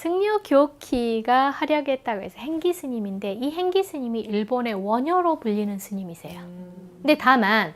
승려 교키가 활약했다고 해서 행기 스님인데 이 행기 스님이 일본의 원효로 불리는 스님이세요. 근데 다만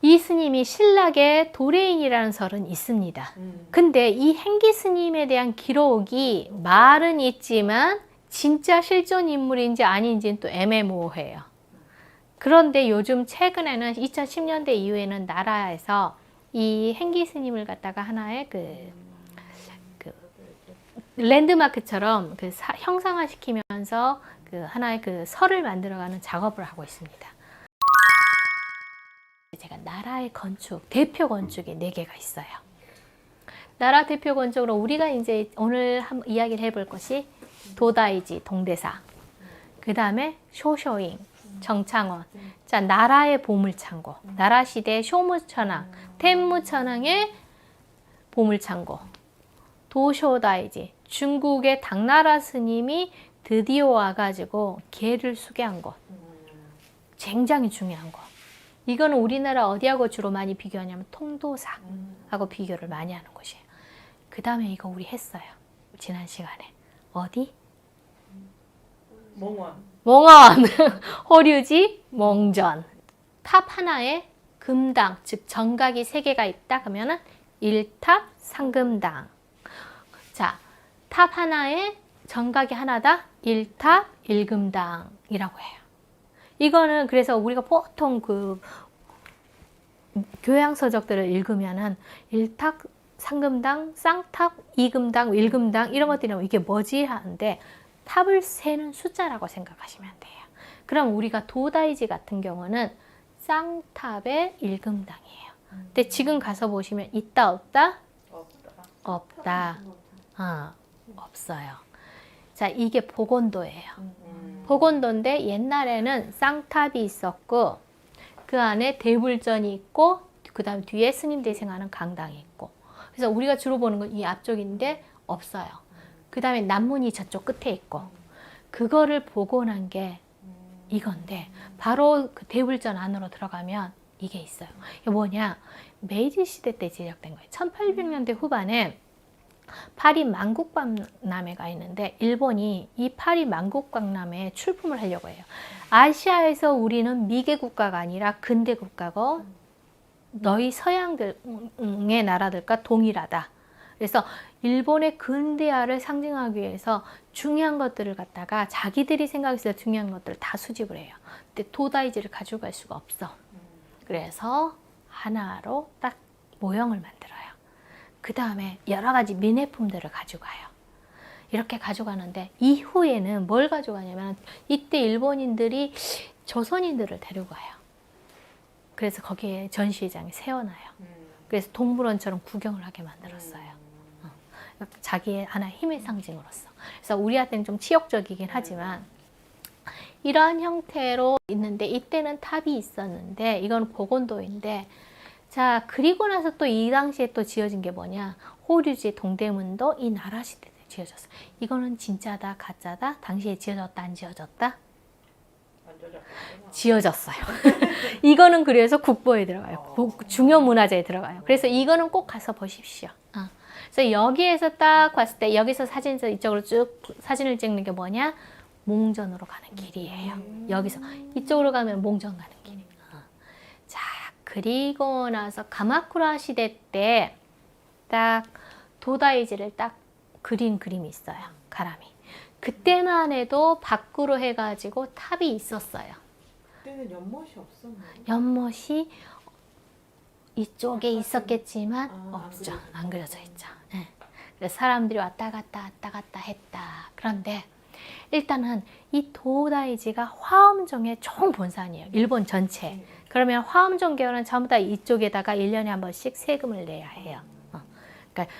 이 스님이 신락의 도레인이라는 설은 있습니다. 근데 이 행기 스님에 대한 기록이 말은 있지만 진짜 실존 인물인지 아닌지는 또 애매모호해요. 그런데 요즘 최근에는 2010년대 이후에는 나라에서 이 행기 스님을 갖다가 하나의 그, 그 랜드마크처럼 그 사- 형상화시키면서 그 하나의 그 설을 만들어가는 작업을 하고 있습니다. 제가 나라의 건축, 대표 건축이 네 개가 있어요. 나라 대표 건축으로 우리가 이제 오늘 한 이야기를 해볼 것이 도다이지, 동대사. 그 다음에 쇼쇼잉, 정창원. 자, 나라의 보물창고. 나라 시대 쇼무천왕, 텐무천왕의 보물창고. 도쇼다이지. 중국의 당나라 스님이 드디어 와가지고 개를 수개한 곳. 굉장히 중요한 거. 이거는 우리나라 어디하고 주로 많이 비교하냐면 통도사하고 비교를 많이 하는 곳이에요. 그 다음에 이거 우리 했어요. 지난 시간에. 어디? 몽원. 몽원, 호류지, 몽전. 탑 하나에 금당, 즉 정각이 세 개가 있다 그러면은 일탑 상금당. 자, 탑 하나에 정각이 하나다. 일탑 일금당이라고 해요. 이거는 그래서 우리가 보통 그 교양 서적들을 읽으면은 일탑 상금당, 쌍탑, 이금당, 일금당 이런 것들이 이게 뭐지 하는데 탑을 세는 숫자라고 생각하시면 돼요. 그럼 우리가 도다이지 같은 경우는 쌍탑의 일금당이에요. 근데 지금 가서 보시면 있다 없다 없다. 없다. 어, 없어요. 자, 이게 보건도예요. 음. 보건도인데 옛날에는 쌍탑이 있었고 그 안에 대불전이 있고 그 다음 뒤에 스님 대생하는 강당이 있고 그래서 우리가 주로 보는 건 이 앞쪽인데 없어요. 그 다음에 남문이 저쪽 끝에 있고 그거를 복원한 게 이건데 바로 그 대불전 안으로 들어가면 이게 있어요. 이게 뭐냐 메이지 시대 때 제작된 거예요. 1800년대 후반에 파리 만국박람회가 있는데 일본이 이 파리 만국박람회에 출품을 하려고 해요. 아시아에서 우리는 미개 국가가 아니라 근대 국가고 너희 서양의 나라들과 동일하다. 그래서 일본의 근대화를 상징하기 위해서 중요한 것들을 갖다가 자기들이 생각했을 때 중요한 것들을 다 수집을 해요. 근데 도다이지를 가져갈 수가 없어. 그래서 하나로 딱 모형을 만들어요. 그 다음에 여러 가지 민회품들을 가져가요. 이렇게 가져가는데 이후에는 뭘 가져가냐면 이때 일본인들이 조선인들을 데려가요. 그래서 거기에 전시회장에 세워놔요. 음. 그래서 동물원처럼 구경을 하게 만들었어요. 어. 자기의 하나의 힘의 상징으로서. 그래서 우리한테는 좀 치욕적이긴 하지만 이러한 형태로 있는데 이때는 탑이 있었는데 이건 보건도인데 자 그리고 나서 또 이 당시에 또 지어진 게 뭐냐 호류지 동대문도 이 나라 시대 때 지어졌어. 이거는 진짜다 가짜다 당시에 지어졌다 안 지어졌다. 지어졌어요. 이거는 그래서 국보에 들어가요. 복- 중요 문화재에 들어가요. 그래서 이거는 꼭 가서 보십시오. 어. 그래서 여기에서 딱 봤을 때 여기서 사진에서 이쪽으로 쭉 사진을 찍는 게 뭐냐? 몽전으로 가는 길이에요. 여기서 이쪽으로 가면 몽전 가는. 자 그리고 나서 가마쿠라 시대 때 딱 도다이지를 딱 그린 그림이 있어요. 가람이. 그때만 해도 밖으로 해가지고 탑이 있었어요. 그때는 연못이 없었나? 연못이 이쪽에 있었겠지만 아, 안 없죠. 안 그려져 있죠. 예. 그래서 사람들이 왔다 갔다 왔다 갔다 했다. 그런데 일단은 이 도다이지가 화엄종의 총 본산이에요. 일본 전체. 그러면 화엄종 계열은 전부 다 이쪽에다가 1년에 한 번씩 세금을 내야 해요. 어. 그러니까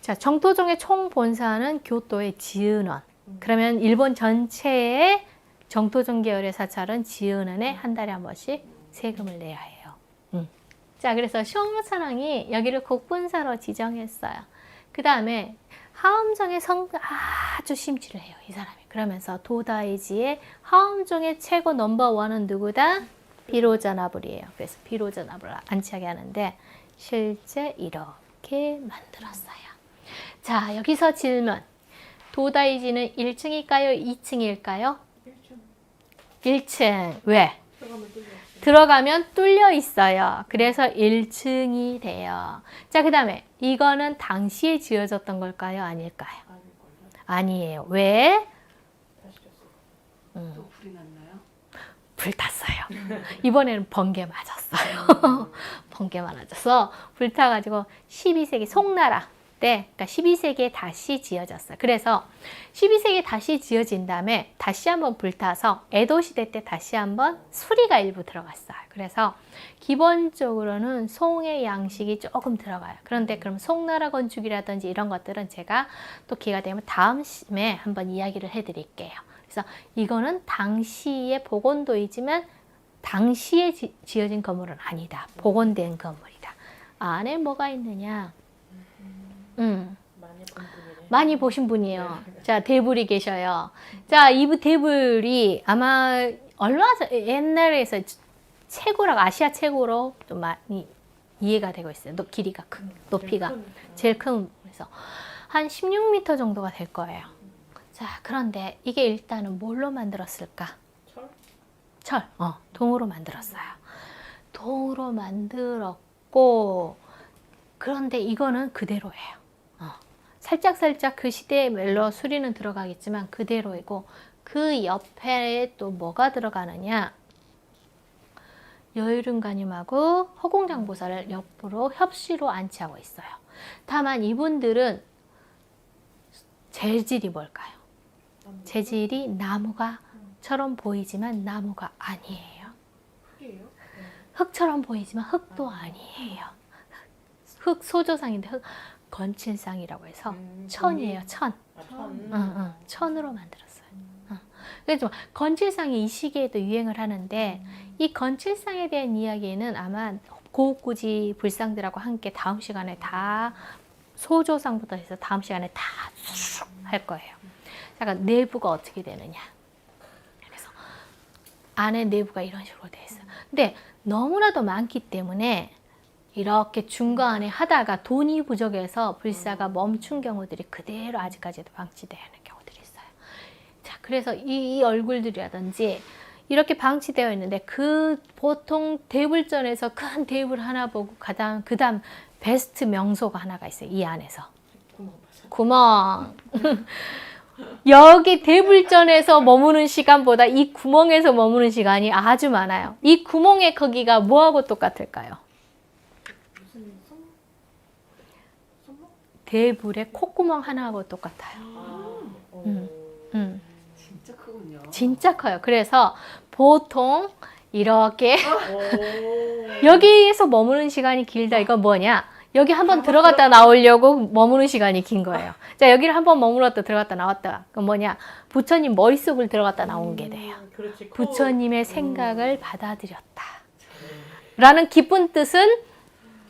자, 정토종의 총 본사는 교토의 지은원. 그러면 일본 전체의 정토종 계열의 사찰은 지은원에 한 달에 한 번씩 세금을 내야 해요. 음. 자, 그래서 쇼무천왕이 여기를 국분사로 지정했어요. 그 다음에 하엄정의 성 아주 심취를 해요, 이 사람이. 그러면서 도다이지의 하엄종의 최고 넘버 원은 누구다? 비로자나불이에요. 그래서 비로자나불을 안치하게 하는데 실제 이렇게 만들었어요. 자, 여기서 질문. 도다이지는 1층일까요? 2층일까요? 1층 1층. 왜? 들어가면 뚫려 있어요. 그래서 1층이 돼요. 자, 그 다음에 이거는 당시에 지어졌던 걸까요? 아닐까요? 아니에요. 왜? 음, 또 불이 났나요? 불 탔어요. 이번에는 번개 맞았어요. 번개 맞아서 불타가지고 12세기 송나라 때, 그러니까 12세기에 다시 지어졌어요. 그래서 12세기에 다시 지어진 다음에 다시 한번 불타서 에도 시대 때 다시 한번 수리가 일부 들어갔어요. 그래서 기본적으로는 송의 양식이 조금 들어가요. 그런데 그럼 송나라 건축이라든지 이런 것들은 제가 또 기회가 되면 다음 시에 한번 이야기를 해드릴게요. 그래서 이거는 당시의 복원도이지만 당시에 지, 지어진 건물은 아니다. 복원된 건물이다. 안에 뭐가 있느냐? 음, 많이 분이네. 많이 보신 분이에요. 자, 대불이 계셔요. 자, 이 대불이 아마 얼마 전 옛날에서 최고라고 아시아 최고로 좀 많이 이해가 되고 있어요. 높- 길이가 큰, 높이가 큰, 제일 큰 그래서 한 16m 정도가 될 거예요. 자, 그런데 이게 일단은 뭘로 만들었을까? 철? 철, 어, 동으로 만들었어요. 동으로 만들었고, 그런데 이거는 그대로예요. 어, 살짝 살짝 그 시대의 멜로 수리는 들어가겠지만 그대로이고, 그 옆에 또 뭐가 들어가느냐? 여유름가님하고 허공장보살을 옆으로 협시로 안치하고 있어요. 다만 이분들은 재질이 뭘까요? 재질이 나무가처럼 보이지만 나무가 아니에요. 흙이에요? 흙처럼 보이지만 흙도 아니에요. 흙 소조상인데 흙 건칠상이라고 해서 음, 천이에요. 천. 아, 천. 응, 응. 천으로 만들었어요. 응. 그래서 건칠상이 이 시기에도 유행을 하는데 이 건칠상에 대한 이야기는 아마 고급구지 불상들하고 함께 다음 시간에 다 소조상부터 해서 다음 시간에 다 할 거예요. 잠깐 내부가 어떻게 되느냐. 그래서 안에 내부가 이런 식으로 돼 있어요. 근데 너무나도 많기 때문에 이렇게 중간에 하다가 돈이 부족해서 불사가 멈춘 경우들이 그대로 아직까지도 방치되어 있는 경우들이 있어요. 자, 그래서 이, 이 얼굴들이라든지 이렇게 방치되어 있는데 그 보통 대불전에서 큰 대불 하나 보고 그다음 그다음 베스트 명소가 하나가 있어요. 이 안에서. 구멍. 구멍. 여기 대불전에서 머무는 시간보다 이 구멍에서 머무는 시간이 아주 많아요. 이 구멍의 크기가 뭐하고 똑같을까요? 대불의 콧구멍 하나하고 똑같아요. 아. 어. 음. 음, 진짜 크군요. 진짜 커요. 그래서 보통 이렇게 오. 여기에서 머무는 시간이 길다. 이건 뭐냐? 여기 한번 들어갔다 나오려고 머무는 시간이 긴 거예요. 자, 여기를 한번 머물렀다 들어갔다 나왔다. 그건 뭐냐? 부처님 머릿속을 들어갔다 나온 게 돼요. 음. 커. 부처님의 생각을 받아들였다. 라는 기쁜 뜻은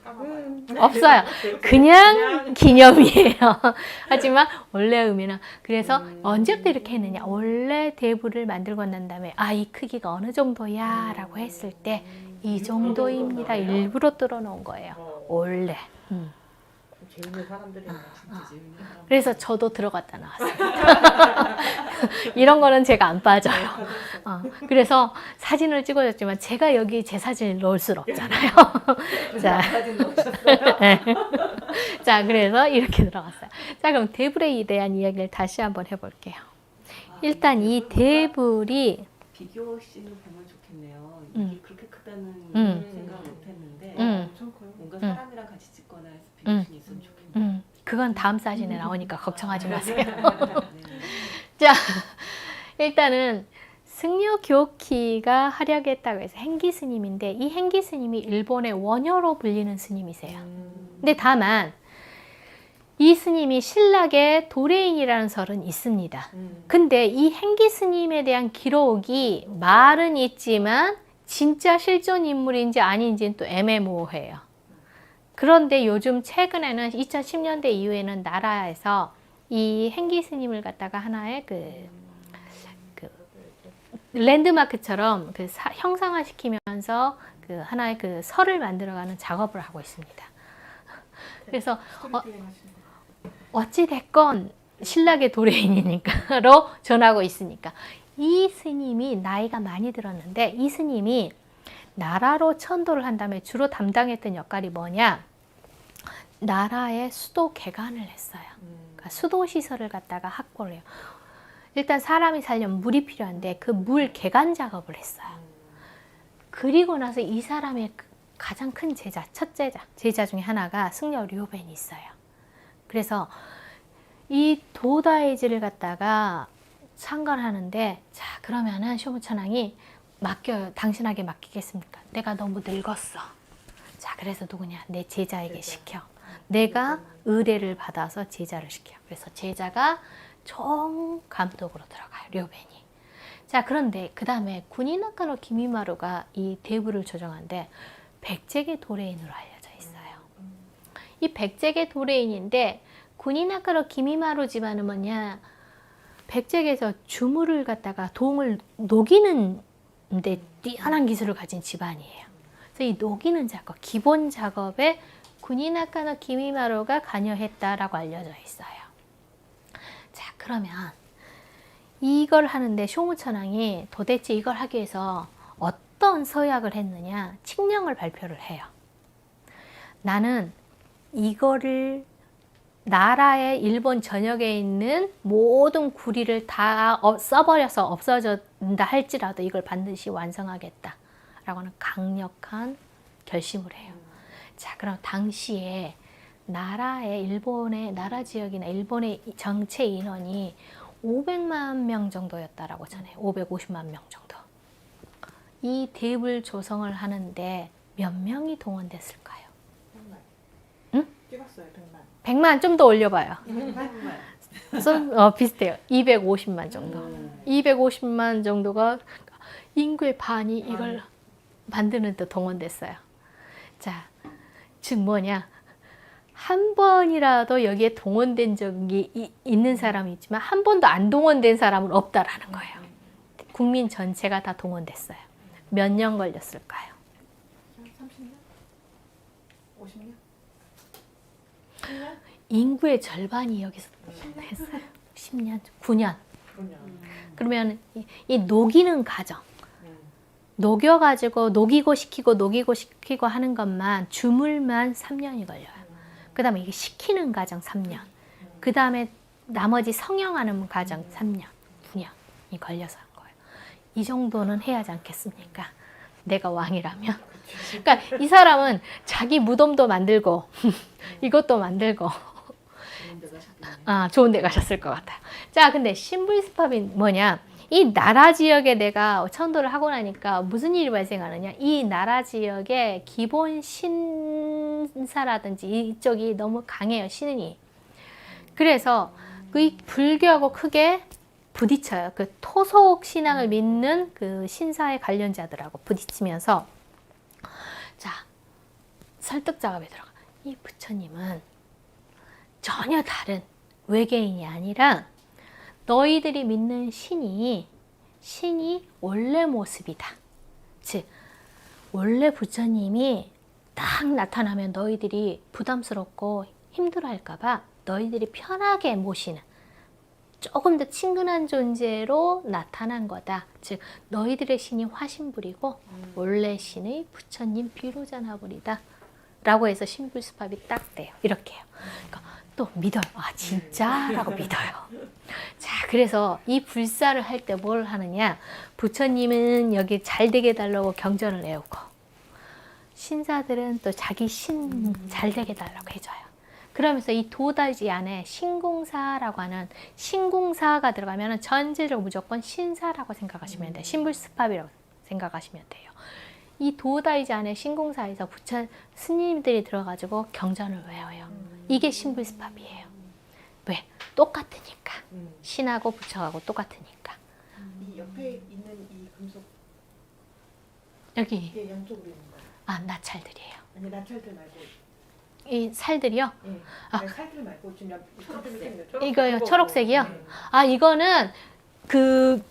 음. 없어요. 그냥 기념이에요. 하지만 원래 의미는 그래서 음. 언제부터 이렇게 했느냐? 원래 대부를 만들고 난 다음에 아 이 크기가 어느 정도야라고 했을 때 이 정도입니다. 일부러 뚫어 놓은 거예요. 어. 원래. 음. 재밌는 사람들이. 진짜 재밌네요. 그래서 저도 들어갔다 나왔어요. 이런 거는 제가 안 빠져요. 어, 그래서 사진을 찍어줬지만 제가 여기 제 사진을 넣을 수는 없잖아요. 자, 넣으셨어요? 자, 그래서 이렇게 들어갔어요. 자, 그럼 대불에 대한 이야기를 다시 한번 해볼게요. 일단 이 대불이 비교 씬을 보면 좋겠네요. 음. 이게 그렇게 크다는 음. 생각을 못했는데 음. 엄청 커요. 뭔가 음. 사람이랑 같이 음. 씬이 있으면 좋겠네요. 음, 그건 다음 사진에 나오니까 걱정하지 마세요. 네. 자, 일단은 승려 교키가 활약했다고 해서 행기 스님인데 이 행기 스님이 일본의 원효로 불리는 스님이세요. 음. 근데 다만 이 스님이 신락에 도레인이라는 설은 있습니다. 음. 근데 이 행기 스님에 대한 기록이 말은 있지만 진짜 실존 인물인지 아닌지는 또 애매모호해요. 그런데 요즘 최근에는 2010년대 이후에는 나라에서 이 행기 스님을 갖다가 하나의 그, 그 랜드마크처럼 그 사- 형상화시키면서 그 하나의 그 설을 만들어가는 작업을 하고 있습니다. 그래서 스토리텔링 하시는 거. 어찌 됐건 신라계 도래인이니까로 전하고 있으니까 이 스님이 나이가 많이 들었는데 이 스님이 나라로 천도를 한 다음에 주로 담당했던 역할이 뭐냐? 나라의 수도 개간을 했어요. 음. 그러니까 수도 시설을 갖다가 확보를 해요. 일단 사람이 살려면 물이 필요한데 그 물 개간 작업을 했어요. 그리고 나서 이 사람의 그 가장 큰 제자, 첫 제자, 제자 중에 하나가 승려 류벤이 있어요. 그래서 이 도다이지를 갖다가 상관하는데 자 그러면은 쇼무천왕이 맡겨요. 당신에게 맡기겠습니까? 내가 너무 늙었어. 자 그래서 누구냐? 내 제자에게 제자. 시켜. 내가 의뢰를 받아서 제자를 시켜. 그래서 제자가 총 감독으로 들어가요. 료벤이. 자 그런데 그 다음에 군인학과노 기미마루가 이 대부를 조정하는데 백제계 도레인으로 알려져 있어요. 이 백제계 도레인인데 군인학과노 기미마루 집안은 뭐냐? 백제계에서 주물을 갖다가 동을 녹이는 데 뛰어난 기술을 가진 집안이에요. 그래서 이 녹이는 작업, 기본 작업에 군인학과노 기미마루가 관여했다라고 알려져 있어요. 자 그러면 이걸 하는데 쇼무천왕이 도대체 이걸 하기 위해서 어떤 서약을 했느냐 칙령을 발표를 해요. 나는 이거를 나라의 일본 전역에 있는 모든 구리를 다 어- 써버려서 없어진다 할지라도 이걸 반드시 완성하겠다. 라고는 강력한 결심을 해요. 자, 그럼 당시에 나라의 일본의 나라 지역이나 일본의 정체 인원이 500만 명 정도였다라고 전해요. 550만 명 정도. 이 대불 조성을 하는데 몇 명이 동원됐을까요? 백만. 응? 찍었어요, 백만. 100만 좀 더 올려봐요. 정말 좀 어, 비슷해요. 250만 정도. 음. 250만 정도가 인구의 반이 이걸 만드는 데 동원됐어요. 자, 즉 뭐냐? 한 번이라도 여기에 동원된 적이 이- 있는 사람이 있지만 한 번도 안 동원된 사람은 없다라는 거예요. 국민 전체가 다 동원됐어요. 몇 년 걸렸을까요? 한 30년? 50년? 10년? 인구의 절반이 여기서 했어요. 10년, 9년. 그러냐. 그러면 이, 이 녹이는 과정, 음. 녹여가지고 녹이고 식히고 녹이고 식히고 하는 것만 주물만 3년이 걸려요. 그 다음에 이게 식히는 과정 3년. 그 다음에 나머지 성형하는 과정 3년, 9년이 걸려서 한 거예요. 이 정도는 해야 하지 않겠습니까? 내가 왕이라면. 그러니까 이 사람은 자기 무덤도 만들고 이것도 만들고 좋은 데 가셨겠네요. 아, 좋은 데 가셨을 것 같아요. 자, 근데 신불스팝이 뭐냐? 이 나라 지역에 내가 천도를 하고 나니까 무슨 일이 발생하느냐? 이 나라 지역의 기본 신사라든지 이쪽이 너무 강해요, 신이. 그래서 그 불교하고 크게 부딪혀요. 그 토속 신앙을 믿는 그 신사의 관련자들하고 부딪히면서 자, 설득 작업에 들어가. 이 부처님은 전혀 다른 외계인이 아니라 너희들이 믿는 신이 신이 원래 모습이다. 즉 원래 부처님이 딱 나타나면 너희들이 부담스럽고 힘들어할까봐 너희들이 편하게 모시는 조금 더 친근한 존재로 나타난 거다. 즉 너희들의 신이 화신불이고 원래 신의 부처님 비로자나불이다. 라고 해서 신불수팝이 딱 돼요. 이렇게 해요. 그러니까 또 믿어요. 아 진짜 라고 믿어요. 자 그래서 이 불사를 할 때 뭘 하느냐? 부처님은 여기 잘 되게 해달라고 경전을 외우고 신사들은 또 자기 신 잘 되게 해달라고 해줘요. 그러면서 이 도다지 안에 신궁사라고 하는 신궁사가 들어가면 전제적으로 무조건 신사라고 생각하시면 돼요. 신불스팝이라고 생각하시면 돼요. 이 도다이지 안에 신궁사에서 부처 스님들이 들어가지고 경전을 외워요. 이게 신불스팝이에요. 왜? 똑같으니까. 음. 신하고 부처하고 똑같으니까. 이 옆에 있는 이 금속 여기 이게 양쪽으로 있는 거예요. 아 나찰들이에요. 아니 나찰들 말고. 이 살들이요. 예. 아. 아니, 살들 말고 지금 옆 초록색. 이거요, 초록색이요? 아 이거는 그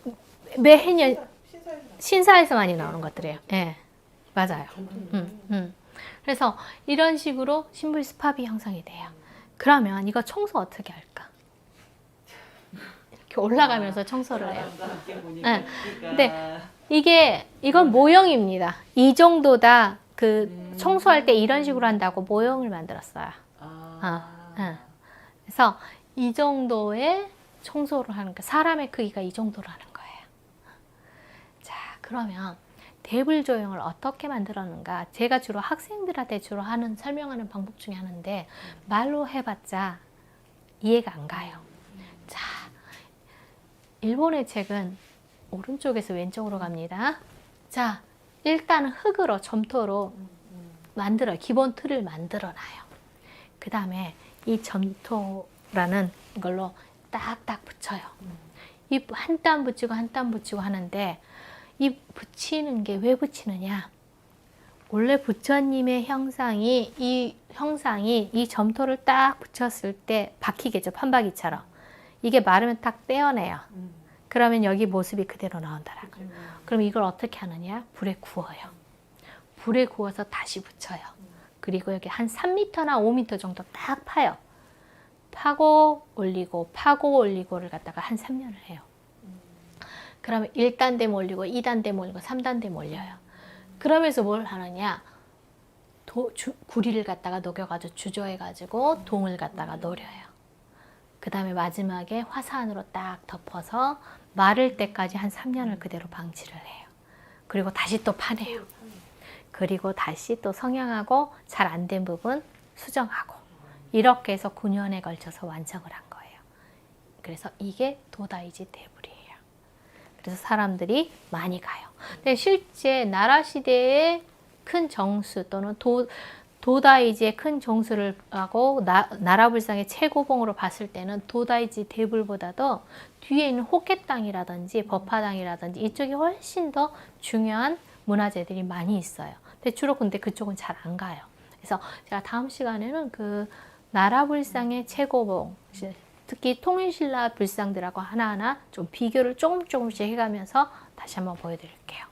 매해년 신사에서 신사에서 많이 나오는 것들이에요. 예, 맞아요. 전통. 음, 음. 그래서 이런 식으로 신불 스팝이 형성이 돼요. 그러면 이거 청소 어떻게 할까? 이렇게 올라가면서 청소를 해요. 보니까 네. 그러니까 근데 이게 이건 모형입니다. 이 정도다 그 음. 청소할 때 이런 식으로 한다고 모형을 만들었어요. 아, 응. 그래서 이 정도의 청소를 하는 거 사람의 크기가 이 정도로 하는 거예요. 자, 그러면 대불 조형을 어떻게 만들었는가? 제가 주로 학생들한테 주로 하는 설명하는 방법 중에 하나인데 말로 해봤자 이해가 안 가요. 자, 일본의 책은 오른쪽에서 왼쪽으로 갑니다. 자, 일단 흙으로 점토로 만들어 기본 틀을 만들어 놔요. 그 다음에 이 점토라는 걸로 딱딱 붙여요. 이 한 땀 붙이고 한 땀 붙이고 하는데 이 붙이는 게 왜 붙이느냐? 원래 부처님의 형상이 이 형상이 이 점토를 딱 붙였을 때 박히겠죠 판박이처럼 이게 마르면 딱 떼어내요. 음. 그러면 여기 모습이 그대로 나온다라고. 음. 그럼 이걸 어떻게 하느냐? 불에 구워요. 불에 구워서 다시 붙여요. 그리고 여기 한 3m나 5m 정도 딱 파요. 파고 올리고 파고 올리고를 갖다가 한 3년을 해요. 그러면 1단대 올리고 2단대 올리고 3단대 올려요. 그러면서 뭘 하느냐? 도, 주, 구리를 갖다가 녹여가지고 주저해가지고 동을 갖다가 노려요. 그 다음에 마지막에 화산으로 딱 덮어서 마를 때까지 한 3년을 그대로 방치를 해요. 그리고 다시 또 파내요. 그리고 다시 또 성형하고 잘 안 된 부분 수정하고 이렇게 해서 9년에 걸쳐서 완성을 한 거예요. 그래서 이게 도다이지 대불이에요. 그래서 사람들이 많이 가요. 근데 실제 나라 시대의 큰 정수 또는 도 도다이지의 큰 정수를 하고 나, 나라불상의 최고봉으로 봤을 때는 도다이지 대불보다도 뒤에 있는 호켓 땅이라든지 버파 땅이라든지 이쪽이 훨씬 더 중요한 문화재들이 많이 있어요. 근데 주로 근데 그쪽은 잘 안 가요. 그래서 제가 다음 시간에는 그 나라불상의 최고봉 특히 통일신라 불상들하고 하나하나 좀 비교를 조금 조금씩 해가면서 다시 한번 보여드릴게요.